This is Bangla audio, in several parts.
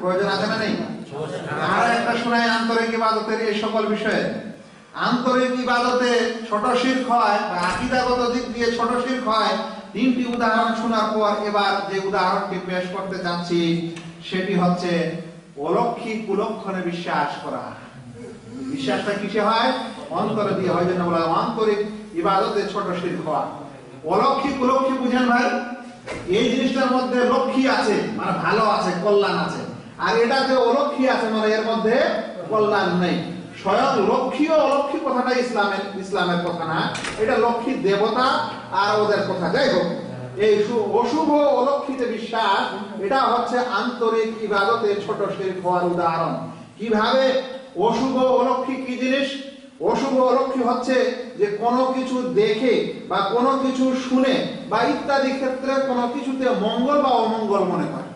প্রয়োজন আছে না নেই? আর একটা শোনায় আন্তরিক ইবাদতের এই সকল বিষয়ে। আন্তরিক ইবাদতে ছোট শির্ক হয় বা আকিদাগত দিক দিয়ে ছোট শির্ক হয়, তিনটি উদাহরণ শোনার পর এবার যে উদাহরণটি পেশ করতে যাচ্ছি, সেটি হচ্ছে অলক্ষী কুলক্ষণে বিশ্বাস করা। বিশ্বাসটা কিসে হয়? অন্তরে দিয়ে হয় জন্য বলা আন্তরিক ইবাদতে ছোট শির্ক হওয়া। অলক্ষী কুলক্ষী বুঝেন ভাই? এই জিনিসটার মধ্যে লক্ষ্মী আছে মানে ভালো আছে, কল্যাণ আছে। আর এটা যে অলক্ষী আছে মানে এর মধ্যে কল্যাণ নেই। স্বয়ং লক্ষ্মী ও অলক্ষী কথাটা ইসলামের ইসলামের কথা না। এটা লক্ষ্মী দেবতা আর ওদের কথা। যাই হোক, এই অশুভ অলক্ষিতে বিশ্বাস, এটা হচ্ছে আন্তরিক ইবাদতে ছোট শির হওয়ার উদাহরণ। কীভাবে অশুভ অলক্ষী কি জিনিস? অশুভ অলক্ষী হচ্ছে যে কোনো কিছু দেখে বা কোনো কিছু শুনে বা ইত্যাদি ক্ষেত্রে কোনো কিছুতে মঙ্গল বা অমঙ্গল মনে করে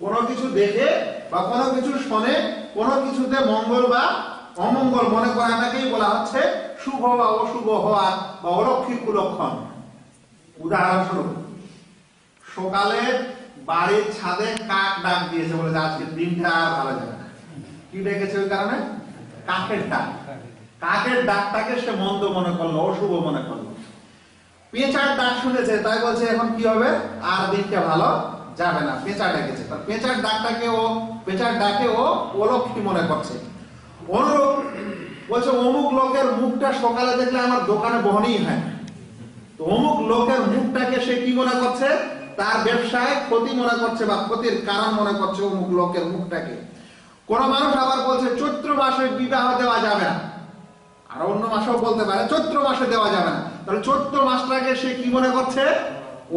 কোনো কিছু দেখে বা কোনো কিছু শোনে কোনো কিছুতে মঙ্গল বা অমঙ্গল মনে করাটাকেই বলা হচ্ছে শুভ বা অশুভ হওয়া বা অলক্ষী কুলক্ষণ। উদাহরণস্বরূপ, সকালে বাড়ির ছাদে কাক ডাক দিয়েছে বলে যে আজকে দিনটা ভালো যাবে কি ডেকেছে ওই কারণে? কাকের ডাক। কাকের ডাকটাকে সে মন্দ মনে করল, অশুভ মনে করল। পেঁচার ডাক শুনেছে, তাই বলছে এখন কি হবে? আর দিনটা ভালো যাবে না পেঁচা ডেকেছে তার পেঁচার ডাকটাকে ও পেঁচার ডাকে ও অলক্ষী মনে করছে। অনুরূপ বলছে, অমুক লোকের মুখটা সকালে দেখলে আমার দোকানে বহনই হয় তো অমুক লোকের মুখটাকে সে কি মনে করছে? তার ব্যবসায় ক্ষতি মনে করছে বা ক্ষতির কারণ মনে করছে অমুক লোকের মুখটাকে। কোন মানুষ আবার বলছে, চৈত্র মাসে বিবাহ দেওয়া যাবে না। আর অন্য মাসেও বলতে পারে, চৈত্র মাসে দেওয়া যাবে না। তাহলে চৈত্র মাসটাকে সে কি মনে করছে?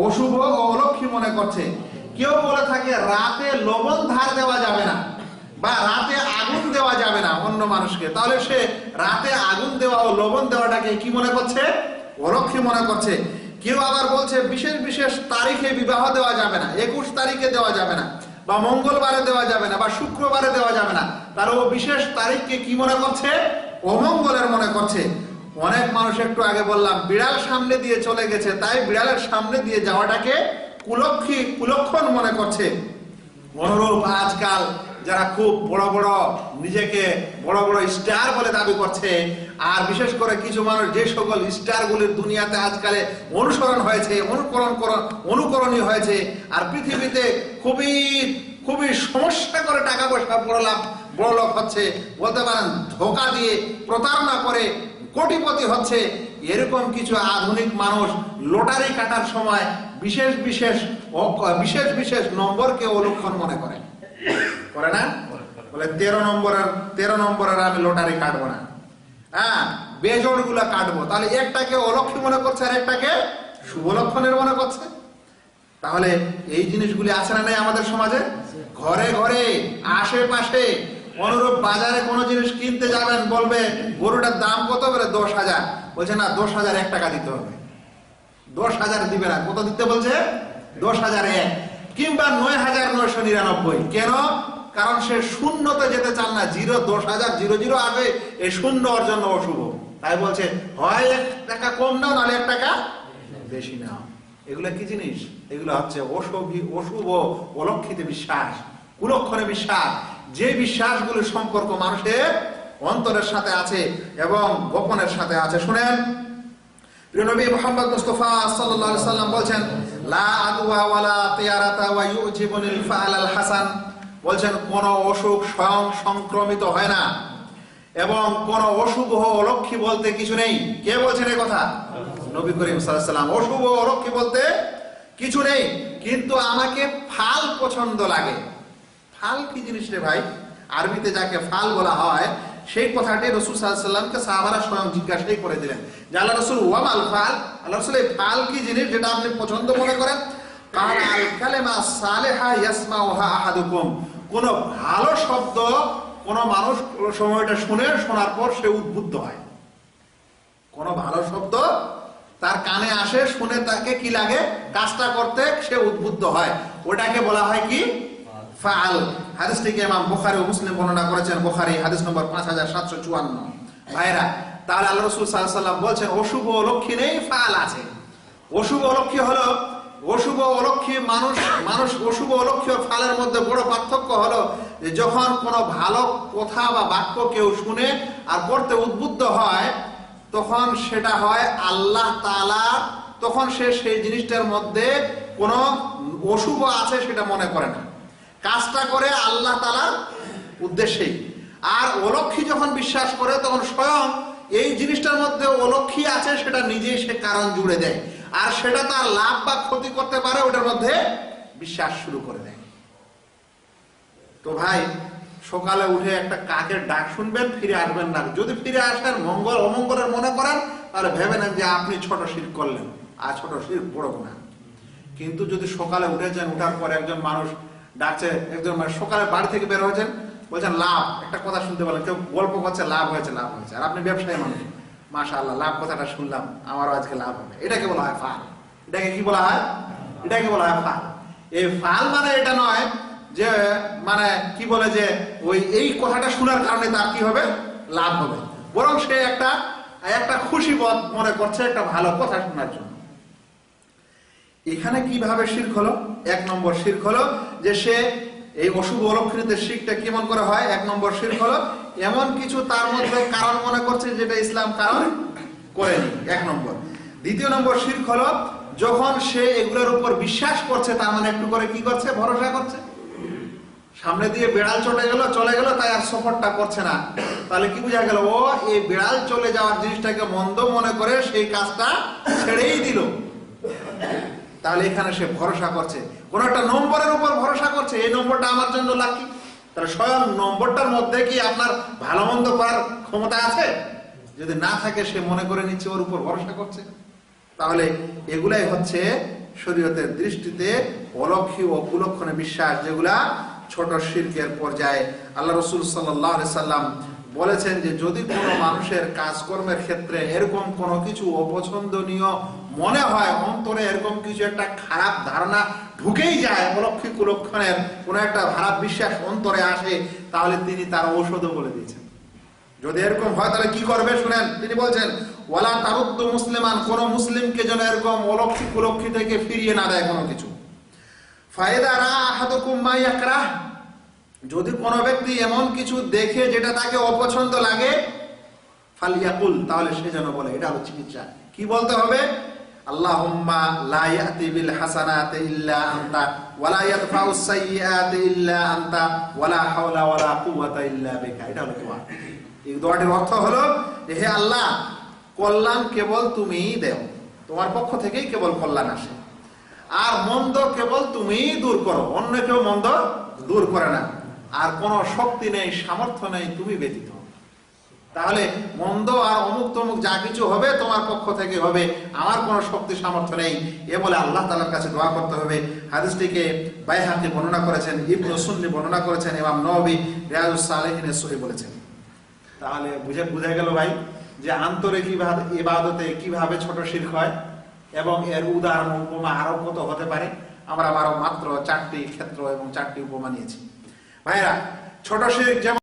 অশুভ অলক্ষী মনে করছে। কেউ বলে থাকে, রাতে লবণ ধার দেওয়া যাবে না বা রাতে আগুন দেওয়া যাবে না অন্য মানুষকে। তাহলে সে রাতে আগুন দেওয়া ও লবণ দেওয়াটাকে কি মনে করছে? অলক্ষী মনে করছে। কেউ আবার বলছে, বিশেষ বিশেষ তারিখে বিবাহ দেওয়া যাবে না, একুশ তারিখে দেওয়া যাবে না বা মঙ্গলবারে দেওয়া যাবে না বা শুক্রবারে দেওয়া যাবে না। তার ও বিশেষ তারিখকে কি মনে করছে? অমঙ্গলের মনে করছে। অনেক মানুষ একটু আগে বললাম, বিড়াল সামনে দিয়ে চলে গেছে। তাই বিড়ালের সামনে দিয়ে যাওয়াটাকে কুলক্ষী, কুলক্ষণ মনে করছে। অনুরূপ আজকাল যারা খুব বড় বড়, নিজেকে বড় বড় স্টার বলে দাবি করছে, আর বিশেষ করে কিছু মানুষ যে সকল স্টারগুলির দুনিয়াতে আজকালে অনুসরণ হয়েছে, অনুকরণ কর- অনুকরণীয় হয়েছে, আর পৃথিবীতে খুবই খুবই সমস্যা করে টাকা পয়সা বড় লাভ, বড় লোক হচ্ছে, বলতে পারেন, ধোকা দিয়ে প্রতারণা করে কোটিপতি হচ্ছে এরকম কিছু আধুনিক মানুষ লটারি কাটার সময় বিশেষ বিশেষ বিশেষ বিশেষ নম্বরকে অলক্ষণ মনে করে। করে না? বলে তেরো নম্বরের তেরো নম্বরের আমি লটারি কাটবো না। হ্যাঁ বেজোড়গুলা কাটবো। তাহলে একটাকে অলক্ষী মনে করছে আর একটাকে শুভ লক্ষণের মনে করছে। তাহলে এই জিনিসগুলি আছে না নাই আমাদের সমাজে? ঘরে ঘরে, আশেপাশে, অনুরূপ বাজারে কোনো জিনিস কিনতে যাবেন বলবে, গরুটার দাম কত বলে? দশ হাজার। বলছে, না, দশ হাজার এক টাকা দিতে হবে। দশ হাজার দিবে না। কত দিতে বলছে? দশ হাজার এক। কিংবা নয় হাজার নয়শো নিরানব্বই। কেন? কারণ সে শূন্যতে যেতে চান না। জিরো, দশ হাজার, জিরো জিরো আগে এই শূন্য অর্জন অশুভ তাই বলছে, হয় এক টাকা কম নাও, নাহলে এক টাকা বেশি নাও। এগুলো কি জিনিস? এগুলো হচ্ছে অশুভি অশুভ, অলক্ষিত বিশ্বাস, কুলক্ষণে বিশ্বাস। যে বিশ্বাসগুলির সম্পর্ক মানুষের অন্তরের সাথে আছে এবং গোপনের সাথে আছে। শুনেন, প্রিয় নবী মুহাম্মদ মুস্তাফা সাল্লাল্লাহু সাল্লাম বলছেন, লা আদওয়া ওয়ালা তিয়ারাতা ওয়া ইউজিবুনিল ফাআল আল হাসান। বলছেন, কোন অসুখ স্বয়ং সংক্রমিত হয় না এবং কোন অশুভ অলক্ষী বলতে কিছু নেই। কে বলছেন এই কথা? নবী করিম সাল্লাম। অশুভ অলক্ষী বলতে কিছু নেই, কিন্তু আমাকে ফাল পছন্দ লাগে। ফাল কি জিনিস রে ভাই? আরবিতে যাকে ফাল বলা হয় সেই কথাটি রসুল সাল্লামকে সাহাবারা স্বয়ং জিজ্ঞাসাই করে দিলেন যে আল্লাহ রসুল, ওয়াম আল ফাল? আল্লাহ রসুল, এই ফাল কি জিনিস যেটা আপনি পছন্দ মনে করেন? কার আল কালেমা সালেহা ইয়াসমা ওহা আহাদুকুম। কোন ভালো শব্দ কোন মানুষ সময়টা শুনে শোনার পর সে উদ্বুদ্ধ হয়। কোন ভালো শব্দ তার কানে আসে, শুনে তাকে কি লাগে? কাজটা করতে সে উদ্বুদ্ধ হয়। ওটাকে বলা হয় কি? ফাল। হাদিসটিকে ইমাম বুখারী ও মুসলিম বর্ণনা করেছেন। বুখারী হাদিস নম্বর পাঁচ হাজার সাতশো চুয়ান্ন। ভাইরা তাহলে আল্লাহ রসুল সাল্লাম বলছেন, অশুভ অলক্ষী নেই, ফাল আছে। অশুভ অলক্ষী হলো, অশুভ অলক্ষী মানুষ মানুষ অশুভ অলক্ষী ও ফালের মধ্যে বড় পার্থক্য হলো যে যখন কোনো ভালো কথা বা বাক্য কেউ শুনে আর করতে উদ্বুদ্ধ হয়, তখন সেটা হয় আল্লাহ তাআলা, তখন সে সেই জিনিসটার মধ্যে কোনো অশুভ আছে সেটা মনে করে না। কাজটা করে আল্লাহ তালার উদ্দেশ্যেই আর অলক্ষী যখন বিশ্বাস করে, তখন স্বয়ং এই জিনিসটার মধ্যে অলক্ষী আছে, সেটা নিজেই সে কারণ জুড়ে দেয়। আর সেটা তার লাভ বা ক্ষতি করতে পারে, ওটার মধ্যে বিশ্বাস শুরু করে দেয়। তো ভাই, সকালে উঠে একটা কাকের ডাক শুনবেন, ফিরে আসবেন না। যদি ফিরে আসেন, মঙ্গল, অমঙ্গলের মনে করেন, তাহলে ভেবে নেন যে আপনি ছোট শির করলেন, আর ছোট শির বড় না। কিন্তু যদি সকালে উঠেছেন, উঠার পর একজন মানুষ ডাকছে একজন মানে সকালে বাড়ি থেকে বের হয়েছেন, বলছেন, লাভ। একটা কথা শুনতে পেলেন, কেউ গল্প করছে, লাভ হয়েছে লাভ হয়েছে। আর আপনি ব্যবসায়ী মানুষ। মাশা আল্লাহ লাভ কথাটা শুনলাম, আমারও আজকে লাভ হবে। এটাকে বলা হয় ফাল। এটাকে কি বলা হয়? এটাকে বলা হয় ফাল। এই ফাল মানে এটা নয় যে মানে কি বলে যে, ওই এই কথাটা শোনার কারণে তার কি হবে? লাভ হবে। বরং সে একটা একটা খুশি বোধ মনে করছে, একটা ভালো কথা শোনার জন্য। এখানে কীভাবে শির্ক হলো? এক নম্বর শির্ক হলো যে সে এই অশুভ অলক্ষণিতের শিখটা কেমন করে হয়? এক নম্বর শির্ক হলো, এমন কিছু তার মধ্যে কারণ মনে করছে যেটা ইসলাম কারণ করেনি। এক নম্বর। দ্বিতীয় নম্বর শির্ক হলো, যখন সে এগুলোর উপর বিশ্বাস করছে, তার মানে একটু করে কি করছে? ভরসা করছে। সামনে দিয়ে বেড়াল চলে গেল চলে গেল, তাই আর সফরটা করছে না। তাহলে কি বোঝা গেল? ও এই বেড়াল চলে যাওয়ার জিনিসটাকে মন্দ মনে করে সেই কাজটা ছেড়েই দিল। তাহলে এখানে সে ভরসা করছে। কোন একটা নম্বরের উপর ভরসা করছে, এই নম্বরটা আমার জন্য লাকি তাহলে স্বয়ং নম্বরটার মধ্যে কি আপনার ভালো মন্দ করার ক্ষমতা আছে? যদি না থাকে, সে মনে করে নিচ্ছে ওর উপর ভরসা করছে। তাহলে এগুলাই হচ্ছে শরীয়তের দৃষ্টিতে অলক্ষী ও কুলক্ষণে বিশ্বাস, যেগুলা ছোট শিল্পের পর্যায়ে আল্লাহ রসুল সাল্লাহ সাল্লাম বলেছেন যে, যদি কোনো মানুষের কাজকর্মের ক্ষেত্রে এরকম কোনো কিছু অপছন্দনীয় মনে হয় অন্তরে এরকম কিছু একটা খারাপ ধারণা ঢুকেই যায় অলক্ষী কুলক্ষণের, কোনো একটা খারাপ বিশ্বাস অন্তরে আসে, তাহলে তিনি তার ঔষধও বলে দিয়েছেন। যদি এরকম হয়, তাহলে কি করবে শুনেন? তিনি বলছেন, ওয়ালা তারুদ্দ মুসলিমান, কোন মুসলিমকে যেন এরকম অলক্ষী কুলক্ষী থেকে ফিরিয়ে না দেয় কোনো কিছু। ফায়দা রা মা ইয়াকরাহ। যদি কোনো ব্যক্তি এমন কিছু দেখে যেটা তাকে অপছন্দ লাগে ফালিয়াকুল তাহলে সে যেন বলে, এটা হলো চিকিৎসা। কি বলতে হবে? আল্লাহুম্মা লা ইয়াতি হলো এই দোয়াটির অর্থ হে আল্লাহ, কল্যাণ কেবল তুমিই দেও। তোমার পক্ষ থেকেই কেবল কল্যাণ আসে। আর মন্দ কেবল তুমিই দূর করো। অন্য কেউ মন্দ দূর করে না। আর কোনো শক্তি নেই, সামর্থ্য নেই, তুমি ব্যতীত। তাহলে মন্দ আর অমুক তমুক যা কিছু হবে তোমার পক্ষ থেকে হবে। আমার কোনো শক্তি সামর্থ্য নেই। এ বলে আল্লাহ তালার কাছে দোয়া করতে হবে। হাদিসটিকে বাইহাকি বর্ণনা করেছেন, ইবনু সুন্নি বর্ণনা করেছেন এবং নবী রিয়াজুস সালেহিনের সহি বলেছেন। তাহলে বুঝে বুঝে গেল ভাই যে আন্তরিক ইবাদ- ইবাদতে কীভাবে ছোট শির্ক হয় এবং এর উদাহরণ উপমা আরও কত হতে পারে? আমরা আরও মাত্র চারটি ক্ষেত্র এবং চারটি উপমা নিয়েছি। ভাইরা, ছোট শির্ক যেমন